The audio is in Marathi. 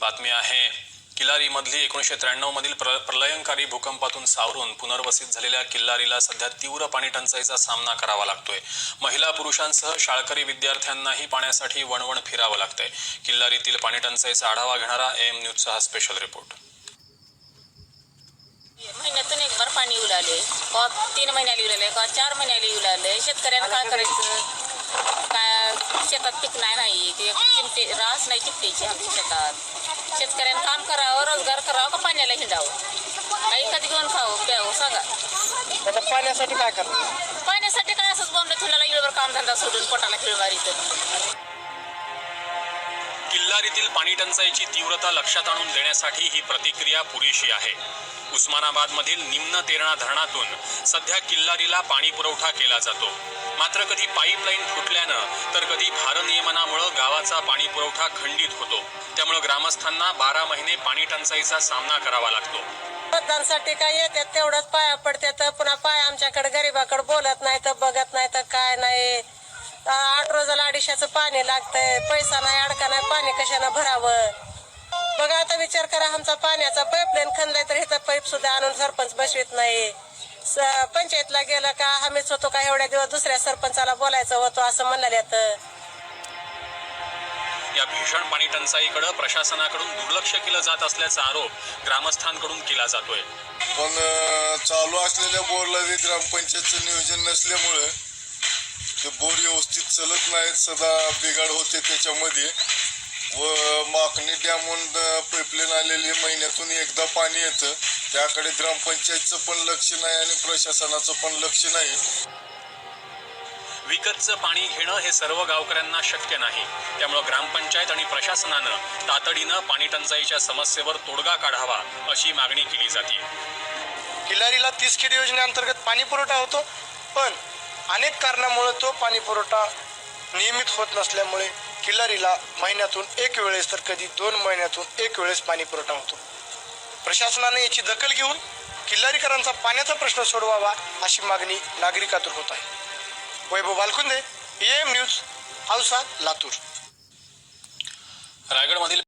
बातमी आहे. किल्लारीमधली एकोणीसशे त्र्याण्णव मधील प्र प्रलयंकारी भूकंपातून सावरून पुनर्वसित झालेल्या किल्लारीला सध्या तीव्र पाणी टंचाईचा सामना करावा लागतोय. महिला पुरुषांसह शाळकरी विद्यार्थ्यांनाही पाण्यासाठी वणवण फिरावं लागतंय. किल्लारीतील पाणी टंचाईचा आढावा घेणारा एम न्यूजचा हा स्पेशल रिपोर्ट. महिन्यातून एक बार पाणी उलाले तीन महिन्याला उलाले का चार महिन्याला उलाले शेतकऱ्यांना काय करायचं? शेतात पीक नाही. नाही ते चिमटे रास नाही चिमटेची आमच्या शेतात. शेतकऱ्यांना काम करावं रोजगार करावं का पाण्याला हिंडावं? काही कधी घेऊन खावं प्यावं सांगा. आता पाण्यासाठी काय करणार? पाण्यासाठी काय असंच बॉम्बे तुला इळवर कामधंदा सोडून पोटाला खिळवारी बेल्लारीतील पाणी टंचाईची तीव्रता लक्षात आणून देण्यासाठी ही प्रतिक्रिया पुरेशी आहे. उस्मानाबादमधील निम्न तेरणा धरणातून सध्या किल्लारीला पाणी पुरवठा केला जातो. मात्र कधी पाईपलाईन फुटल्यानं तर कधी भारनियमनामुळं गावाचा पाणी पुरवठा खंडित होतो. त्यामुळे ग्रामस्थांना बारा महिने पाणी टंचाईचा सामना करावा लागतो. मतदानसाठी काय येतात तेवढंच पाया आठ रोजाला अडीचशेचं पाणी लागतंय. पैसा नाही अडका नाही पाणी कशानं भरावं? बघा आता विचार करा आमचा पाण्याचा पाईपलाईन खणलाय तर इथं पाईप सुद्धा आणून सरपंच बसवित नाही. पंचायतला गेलं का आम्हीच होतो का एवढ्या दिवस दुसऱ्या सरपंचाला बोलायचं होतं असं म्हणाले तर या भीषण पाणी टंचाईकडे प्रशासनाकडून दुर्लक्ष केलं जात असल्याचा आरोप ग्रामस्थांकडून केला जातोय. पण चालू असलेल्या बोरला ग्रामपंचायतचं नियोजन नसल्यामुळं ते बोर व्यवस्थित चलत नाहीत सदा बिघाड होते त्याच्यामध्ये. व माकणी डॅमहून पाईपलाईन आलेली महिन्यातून एकदा पाणी येतं. त्याकडे ग्रामपंचायतचं पण लक्ष नाही आणि प्रशासनाचं पण लक्ष नाही. विकतचं पाणी घेणं हे सर्व गावकऱ्यांना शक्य नाही. त्यामुळे ग्रामपंचायत आणि प्रशासनानं तातडीनं पाणी टंचाईच्या समस्येवर तोडगा काढावा अशी मागणी केली जाते. किल्लारीला तीस खेड योजनेअंतर्गत पाणी पुरवठा होतो पण अनेक कारणामुळे तो पाणी पुरवठा नियमित होत नसल्यामुळे किल्लारीला महिन्यातून एक वेळेस तर कधी दोन महिन्यातून एक वेळेस पाणी पुरवठा होतो. प्रशासनाने याची दखल घेऊन किल्लारीकरांचा पाण्याचा प्रश्न सोडवावा अशी मागणी नागरिकातून होत आहे. Vaibhav Balkunde M news Ausa Latur. रायगडमधील